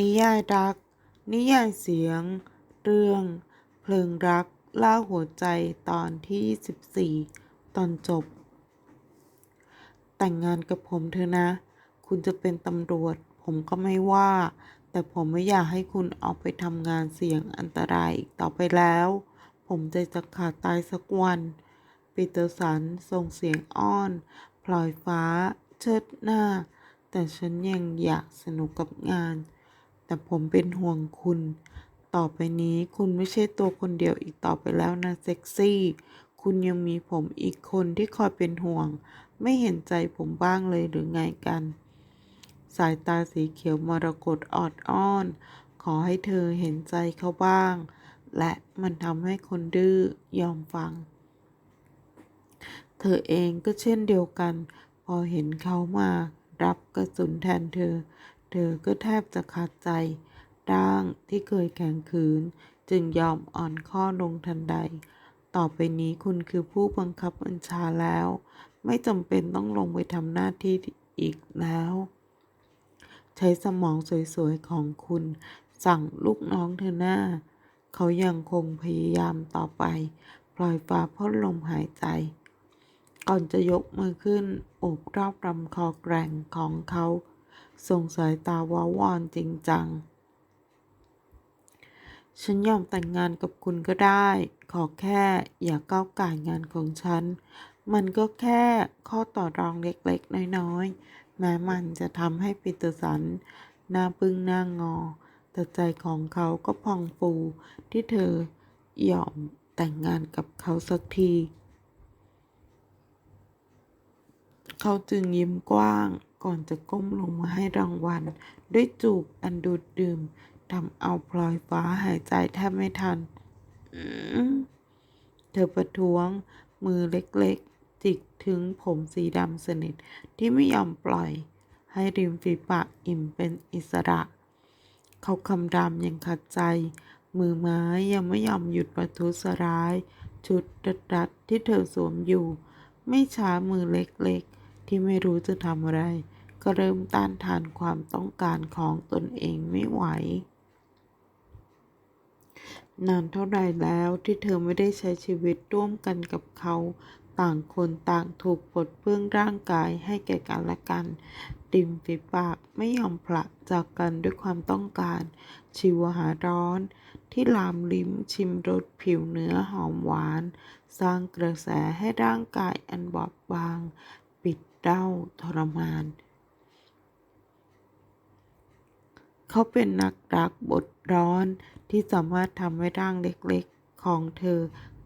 นิยายรัก นิยายเสียง เรื่อง เพลิงรักล่าหัวใจตอนที่ 14 ตอนจบ แต่งงานกับผมเถอะนะ คุณจะเป็นตำรวจ ผมก็ไม่ว่า แต่ผมไม่อยากให้คุณออกไปทำงานเสี่ยงอันตรายอีกต่อไปแล้ว ผมใจจะขาดตายสักวันปีเตอร์สันส่งเสียงอ้อนพลอยฟ้า เชิดหน้า แต่ฉันยังอยากสนุกกับงาน แต่ผมเป็นห่วงคุณ ต่อไปนี้คุณไม่ใช่ตัวคนเดียวอีกต่อไปแล้วนะเซ็กซี่ คุณยังมีผมอีกคนที่คอยเป็นห่วง ไม่เห็นใจผมบ้างเลยหรือไงกัน สายตาสีเขียวมรกตออดอ้อน ขอให้เธอเห็นใจเขาบ้าง และมันทำให้คนดื้อยอมฟัง เธอเองก็เช่นเดียวกัน พอเห็นเขามารับกระสุนแทนเธอ เธอก็แทบจะขาดใจร่างที่เคยแข็งขืน จึงยอมอ่อนข้อลงทันใด ต่อไปนี้คุณคือผู้บังคับบัญชาแล้ว ไม่จำเป็นต้องลงไปทำหน้าที่อีกแล้ว ใช้สมองสวยๆของคุณ สั่งลูกน้องเธอหน้า เขายังคงพยายามต่อไป ปล่อยฟ้าพ่นลมหายใจ ก่อนจะยกมือขึ้นโอบรอบลำคอแกร่งของเขา ส่งสายตาวาวอนจริงจัง ฉันยอมแต่งงานกับคุณก็ได้ ขอแค่อย่าก้าวก่ายงานของฉัน มันก็แค่ข้อต่อรองเล็กๆ น้อยๆ แม้มันจะทำให้ปีเตอร์สันหน้าบึ้งหน้างอ แต่ใจของเขาก็พองฟูที่เธอยอมแต่งงานกับเขาสักที เขาจึงยิ้มกว้าง ก่อนจะก้มลงมาให้รางวัล ด้วยจูบอันดูดดื่มทำเอาพลอยฟ้าหายใจแทบไม่ทัน เธอประท้วง มือเล็กๆ จิกถึงผมสีดำสนิทที่ไม่ยอมปล่อย ให้ริมฝีปากอิ่มเป็นอิสระ เขาคำรามยังขัดใจ มือไม้ยังไม่ยอมหยุดประทุษร้าย ชุดดัดๆที่เธอสวมอยู่ ไม่ช้ามือเล็กๆ ที่ไม่รู้จะทำอะไร ก็เริ่มต้านทานความต้องการของตนเองไม่ไหว นานเท่าไรแล้วที่เธอไม่ได้ใช้ชีวิตร่วมกันกับเขา ต่างคนต่างถูกปลดเปลื้องร่างกายให้แก่กันและกัน ริมฝีปากไม่ยอมผละจากกันด้วยความต้องการชีวหาร้อน ที่ลามลิ้มชิมรสผิวเนื้อหอมหวาน สร้างกระแสให้ร่างกายอันบอบบาง ปิดเด้าทรมาน เขาเป็นนักรักบทร้อนที่สามารถทำให้ร่างเล็กๆ ของเธอ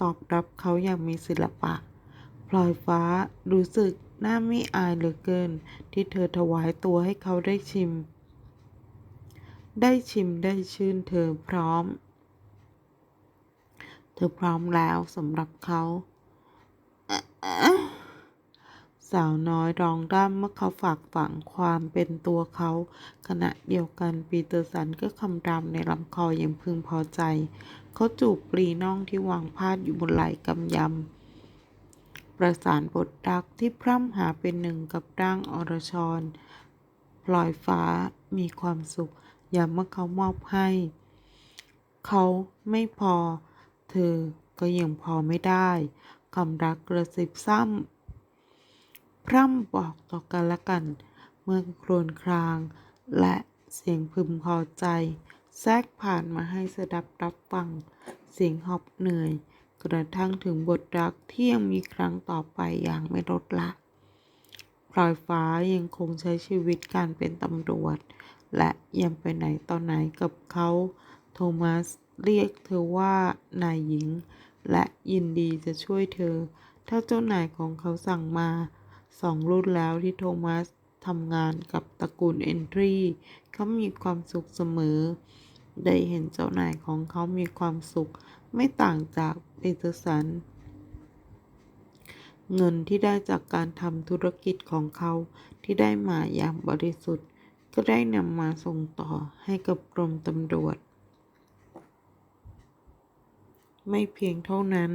ตอบรับเขาอย่างมีศิลปะ พลอยฟ้ารู้สึกน่าไม่อายเหลือเกิน ที่เธอถวายตัวให้เขาได้ชิม ได้ชิมได้ชื่นเธอพร้อม เธอพร้อมแล้วสำหรับเขา สาวน้อยร้องร่ำเมื่อเขาฝากฝังความเป็นตัวเขา ขณะเดียวกันปีเตอร์สันก็คำรามในลำคออย่างพึงพอใจ เขาจูบปลีน่องที่วางพาดอยู่บนไหล่กำยำ ประสานบทรักที่พร่ำหาเป็นหนึ่งกับร่างอรชรพลอยฟ้ามีความสุขยามเมื่อเขามอบให้ เขาไม่พอ เธอก็ยังพอไม่ได้คำรักกระสิบซ้ำ พร่ำบอกต่อกันและกัน เมื่อโครวญคราง และเสียงพึมพอใจ แทรกผ่านมาให้สดับรับฟัง เสียงหอบเหนื่อย กระทั่งถึงบทรักที่ยังมีครั้งต่อไปอย่างไม่ลดละพลอยฟ้ายังคงใช้ชีวิตการเป็นตำรวจ และยังไปไหนต่อไหนกับเขา โทมัสเรียกเธอว่านายหญิง และยินดีจะช่วยเธอ ถ้าเจ้านายของเขาสั่งมา สองรุ่นแล้วที่โทมัสทำงานกับตระกูลเอนทรีเขามีความสุขเสมอ ได้เห็นเจ้านายของเขามีความสุข ไม่ต่างจากปีเตอร์สัน เงินที่ได้จากการทำธุรกิจของเขาที่ได้มาอย่างบริสุทธิ์ ก็ได้นำมาส่งต่อให้กับกรมตำรวจ ไม่เพียงเท่านั้น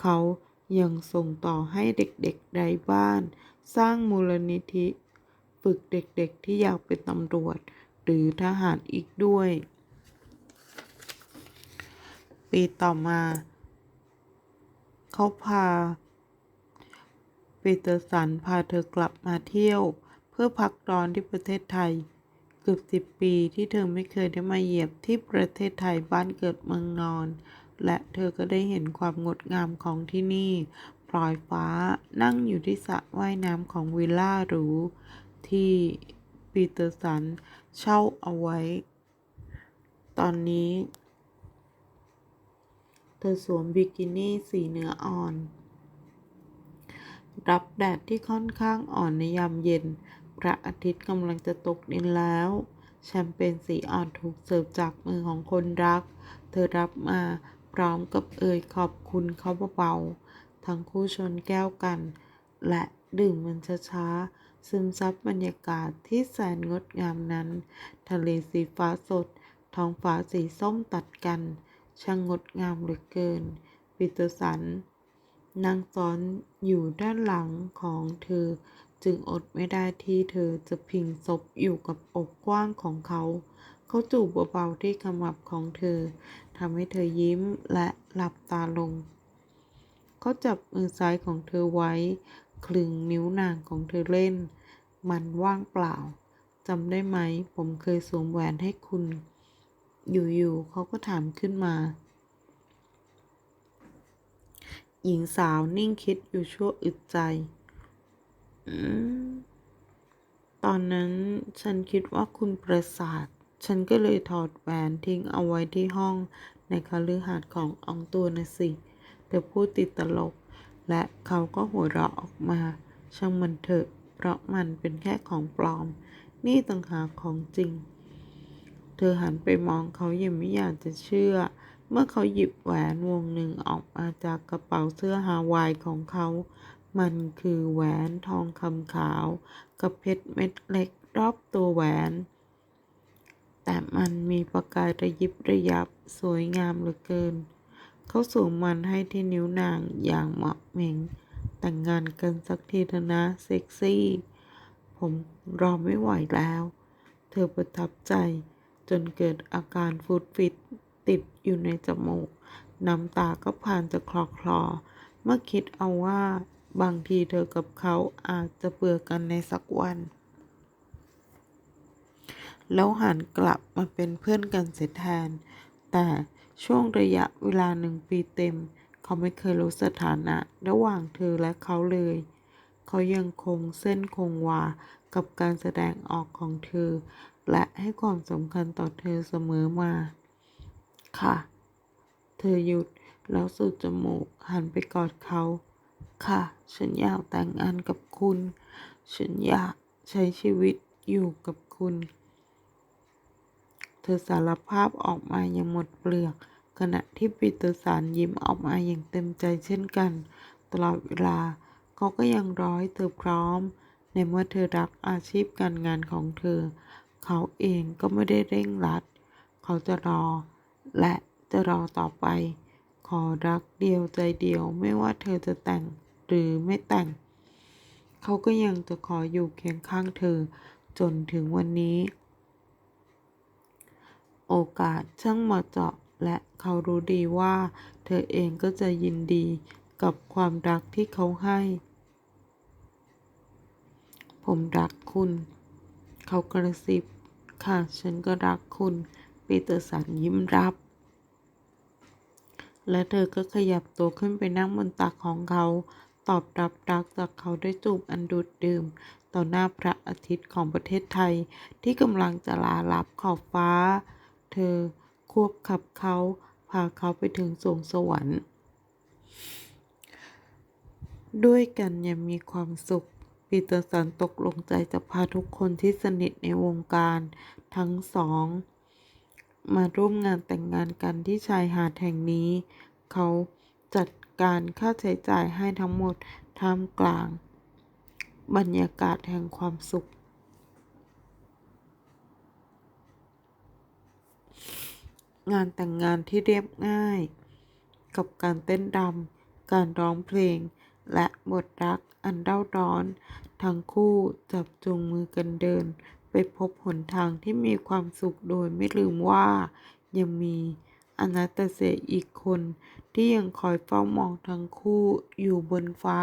เขายังส่งต่อให้เด็กๆไร้บ้าน สร้างมูลนิธิ ฝึกเด็กๆที่อยากเป็นตำรวจ หรือทหารอีกด้วย ปีต่อมา เขาพาปีเตอร์สันพาเธอกลับมาเที่ยว เพื่อพักร้อนที่ประเทศไทย เกือบสิบปีที่เธอไม่เคยได้มาเหยียบที่ประเทศไทยบ้านเกิดเมืองนอนและเธอก็ได้เห็นความงดงามของที่นี่ ปลอยฟ้านั่งอยู่ที่สระว่ายน้ำของวิลล่าหรูที่ปีเตอร์สันเช่าเอาไว้ ตอนนี้ เธอสวมบิกินี่สีเนื้ออ่อน รับแดดที่ค่อนข้างอ่อนในยามเย็น พระอาทิตย์กำลังจะตกดินแล้ว แชมเปญสีอ่อนถูกเสิร์ฟจากมือของคนรัก เธอรับมาพร้อมกับเอ่ยขอบคุณเขาเบาๆ ทั้งคู่ชนแก้วกัน และดื่มมันช้าๆ ซึมซับบรรยากาศที่แสนงดงามนั้น ทะเลสีฟ้าสด ท้องฟ้าสีส้มตัดกัน ช่างงดงามเหลือเกินปีเตสันนั่งซ้อนอยู่ด้านหลังของเธอ จึงอดไม่ได้ที่เธอจะพิงศพอยู่กับอกกว้างของเขา เขาจูบเบาๆที่ขมับของเธอทำให้เธอยิ้มและหลับตาลง เขาจับมือซ้ายของเธอไว้ คลึงนิ้วนางของเธอเล่น มันว่างเปล่าจำได้ไหม ผมเคยสวมแหวนให้คุณ อยู่ๆเขาก็ถามขึ้นมา หญิงสาวนิ่งคิดอยู่ชั่วอึดใจอตอนนั้นฉันคิดว่าคุณประสาท ฉันก็เลยถอดแหวนทิ้งเอาไว้ที่ห้องในคฤหาสน์ของอองตัวนะสิ เธอพูดติดตลก และเขาก็หัวเราะออกมา ช่างมันเถอะ เพราะมันเป็นแค่ของปลอม นี่ต่างหากของจริง เธอหันไปมองเขายังไม่อยากจะเชื่อ เมื่อเขาหยิบแหวนวงหนึ่งออกมาจากกระเป๋าเสื้อฮาวายของเขา มันคือแหวนทองคำขาว กับเพชรเม็ดเล็กรอบตัวแหวน แต่มันมีประกายระยิบระยับสวยงามเหลือเกิน เขาสวมมันให้ที่นิ้วนางอย่างเหมาะเหม่ง แต่งงานกันสักทีเถอะนะเซ็กซี่ ผมรอไม่ไหวแล้ว เธอประทับใจจนเกิดอาการฟูดฟิตติดอยู่ในจมูก น้ำตาก็ผ่านจะคลอคลอ เมื่อคิดเอาว่าบางทีเธอกับเขาอาจจะเบื่อกันในสักวัน แล้วหันกลับมาเป็นเพื่อนกันเสียแทน แต่ ช่วงระยะเวลาหนึ่งปีเต็ม เขาไม่เคยรู้สถานะระหว่างเธอและเขาเลย เขายังคงเส้นคงวากับการแสดงออกของเธอ และให้ความสำคัญต่อเธอเสมอมา ค่ะ เธอหยุดแล้วสูดจมูกหันไปกอดเขา ค่ะ ฉันอยากแต่งงานกับคุณ ฉันอยากใช้ชีวิตอยู่กับคุณ เธอสารภาพออกมาอย่างหมดเปลือก ขณะที่ปีเตอร์สันยิ้มออกมาอย่างเต็มใจเช่นกัน ตลอดเวลาเขาก็ยังรอให้เธอพร้อม ในเมื่อเธอรักอาชีพการงานของเธอ เขาเองก็ไม่ได้เร่งรัด เขาจะรอ และจะรอต่อไป ขอรักเดียวใจเดียวไม่ว่าเธอจะแต่งหรือไม่แต่ง เขาก็ยังจะขออยู่เคียงข้างเธอ จนถึงวันนี้ โอกาสช่างเหมาะเจาะ และเขารู้ดีว่า เธอเองก็จะยินดีกับความรักที่เขาให้ ผมรักคุณ เขากระซิบ ค่ะ ฉันก็รักคุณ ปีเตอร์สันยิ้มรับ และเธอก็ขยับตัวขึ้นไปนั่งบนตักของเขา ตอบรับรักจากเขาด้วยจูบอันดูดดื่ม ต่อหน้าพระอาทิตย์ของประเทศไทยที่กำลังจะลาลับขอบฟ้า เธอ ควบขับเขาพาเขาไปถึงสวงสวรรค์ ด้วยกันยังมีความสุข ปีเตอร์สันตกลงใจจะพาทุกคนที่สนิทในวงการทั้งสอง มาร่วมงานแต่งงานกันที่ชายหาดแห่งนี้ เขาจัดการค่าใช้จ่ายให้ทั้งหมดท่ามกลาง บรรยากาศแห่งความสุข งานแต่งงานที่เรียบง่าย กับการเต้นรำการร้องเพลง และบทรักอันเร่าร้อน ทั้งคู่จับจูงมือกันเดิน ไปพบหนทางที่มีความสุขโดยไม่ลืมว่า ยังมีอนาตเซยอีกคนที่ยังคอยเฝ้ามองทั้งคู่อยู่บนฟ้า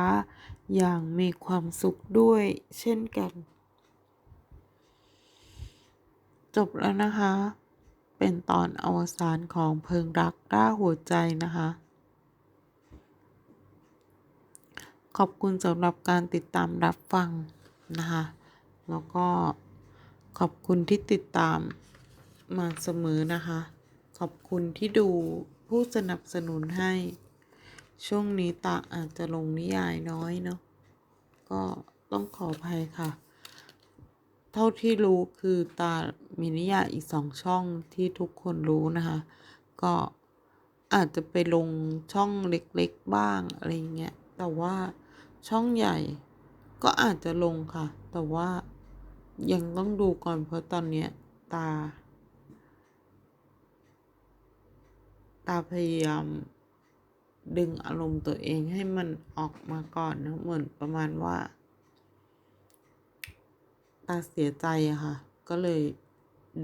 อย่างมีความสุขด้วยเช่นกัน จบแล้วนะคะ เป็นตอนอวสานของเพลิงรักด้าหัวใจนะคะ ขอบคุณสำหรับการติดตามรับฟังนะคะ แล้วก็ขอบคุณที่ติดตามมาเสมอนะคะ ขอบคุณที่ดูผู้สนับสนุนให้ ช่วงนี้ตาอาจจะลงนิยายน้อยเนาะก็ต้องขออภัยค่ะ เท่าที่รู้คือตามีนิยาอีกสองช่องที่ทุกคนรู้นะคะ ก็อาจจะไปลงช่องเล็กๆบ้างอะไรเงี้ย แต่ว่าช่องใหญ่ก็อาจจะลงค่ะ แต่ว่ายังต้องดูก่อนเพราะตอนเนี้ยตา ตาพยายามดึงอารมณ์ตัวเองให้มันออกมาก่อนนะ เหมือนประมาณว่า ตาเสียใจอะค่ะ ก็เลย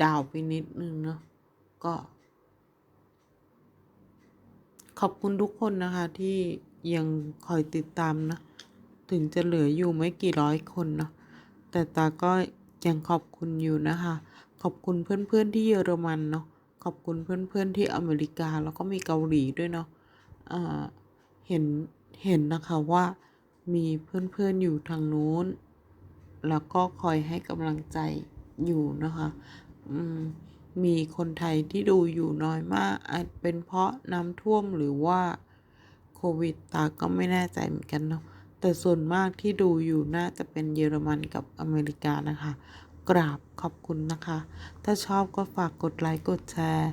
ดาวไปนิดนึงเนาะก็ ขอบคุณทุกคนนะคะ ที่ยังคอยติดตามนะ ถึงจะเหลืออยู่ไม่กี่ร้อยคนเนาะแต่ตาก็ยังขอบคุณอยู่นะคะ ขอบคุณเพื่อนๆที่เยอรมันเนาะขอบคุณเพื่อนๆที่อเมริกาแล้วก็มีเกาหลีด้วยเนาะอ่าเห็นเห็นนะคะว่ามีเพื่อนๆอยู่ทางนู้น แล้วก็คอยให้กำลังใจอยู่นะคะมมีคนไทยที่ดูอยู่น้อยมาก อาจเป็นเพราะน้ำท่วมหรือว่าโควิดตาก็ไม่แน่ใจเหมือนกันเนาะแต่ส่วนมากที่ดูอยู่น่าจะเป็นเยอรมันกับอเมริกานะคะ กราบขอบคุณนะคะ ถ้าชอบก็ฝากกดไลค์กดแชร์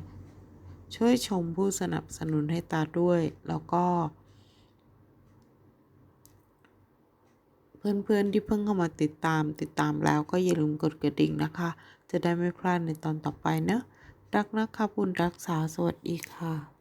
ช่วยชมผู้สนับสนุนให้ตาด้วย แล้วก็ เพื่อนๆที่เพิ่งเข้ามาติดตาม ติดตามแล้วก็อย่าลืมกดกระดิ่งนะคะ จะได้ไม่พลาดในตอนต่อไปเนะรักนะคะบุญรักษาสวัสดีค่ะ